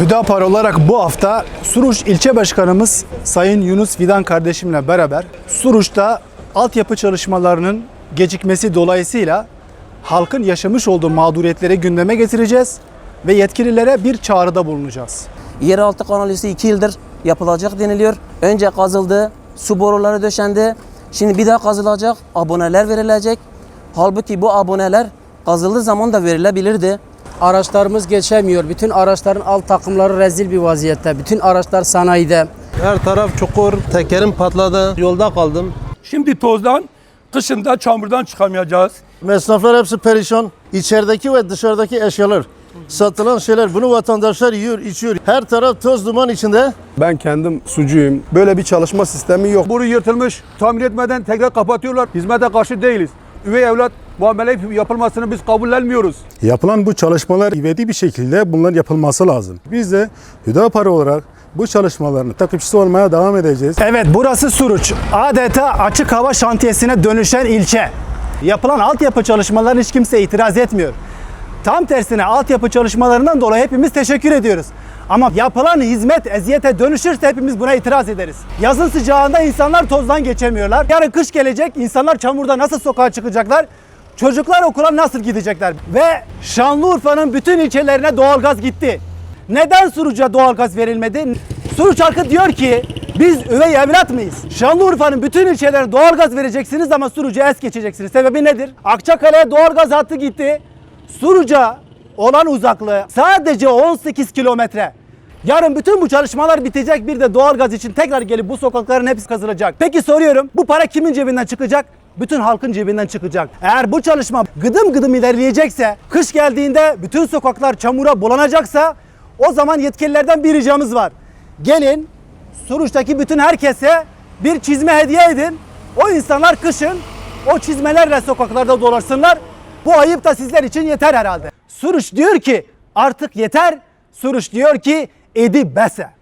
Hüdapar olarak bu hafta Suruç ilçe başkanımız Sayın Yunus Fidan kardeşimle beraber Suruç'ta altyapı çalışmalarının gecikmesi dolayısıyla halkın yaşamış olduğu mağduriyetleri gündeme getireceğiz ve yetkililere bir çağrıda bulunacağız. Yeraltı kanalizasyonu 2 yıldır yapılacak deniliyor. Önce kazıldı, su boruları döşendi. Şimdi bir daha kazılacak, aboneler verilecek. Halbuki bu aboneler kazıldığı zaman da verilebilirdi. Araçlarımız geçemiyor. Bütün araçların alt takımları rezil bir vaziyette. Bütün araçlar sanayide. Her taraf çukur, tekerim patladı. Yolda kaldım. Şimdi tozdan, kışında çamurdan çıkamayacağız. Esnaflar hepsi perişan. İçerideki ve dışarıdaki eşyalar, satılan şeyler bunu vatandaşlar yiyor, içiyor. Her taraf toz duman içinde. Ben kendim sucuyum. Böyle bir çalışma sistemi yok. Boru yırtılmış, tamir etmeden tekrar kapatıyorlar. Hizmete karşı değiliz. Üvey evlat muamele yapılmasını biz kabullenmiyoruz. Yapılan bu çalışmalar ivedi bir şekilde bunların yapılması lazım. Biz de Hüdapar olarak bu çalışmaların takipçisi olmaya devam edeceğiz. Evet burası Suruç. Adeta açık hava şantiyesine dönüşen ilçe. Yapılan altyapı çalışmalarına hiç kimse itiraz etmiyor. Tam tersine altyapı çalışmalarından dolayı hepimiz teşekkür ediyoruz. Ama yapılan hizmet eziyete dönüşürse hepimiz buna itiraz ederiz. Yazın sıcağında insanlar tozdan geçemiyorlar. Yarın kış gelecek insanlar çamurda nasıl sokağa çıkacaklar? Çocuklar okula nasıl gidecekler? Ve Şanlıurfa'nın bütün ilçelerine doğalgaz gitti. Neden Suruç'a doğalgaz verilmedi? Suruç halkı diyor ki biz üvey evlat mıyız? Şanlıurfa'nın bütün ilçelerine doğalgaz vereceksiniz ama Suruç'a es geçeceksiniz. Sebebi nedir? Akçakale'ye doğalgaz hattı gitti. Suruç'a olan uzaklığı sadece 18 kilometre. Yarın bütün bu çalışmalar bitecek bir de doğalgaz için tekrar gelip bu sokakların hepsi kazılacak. Peki soruyorum bu para kimin cebinden çıkacak? Bütün halkın cebinden çıkacak. Eğer bu çalışma gıdım gıdım ilerleyecekse, kış geldiğinde bütün sokaklar çamura bulanacaksa o zaman yetkililerden bir ricamız var. Gelin Suruç'taki bütün herkese bir çizme hediye edin. O insanlar kışın o çizmelerle sokaklarda dolaşsınlar. Bu ayıp da sizler için yeter herhalde. Suruç diyor ki artık yeter. Suruç diyor ki ਇਹਦੀ ਬੈਸ ਹੈ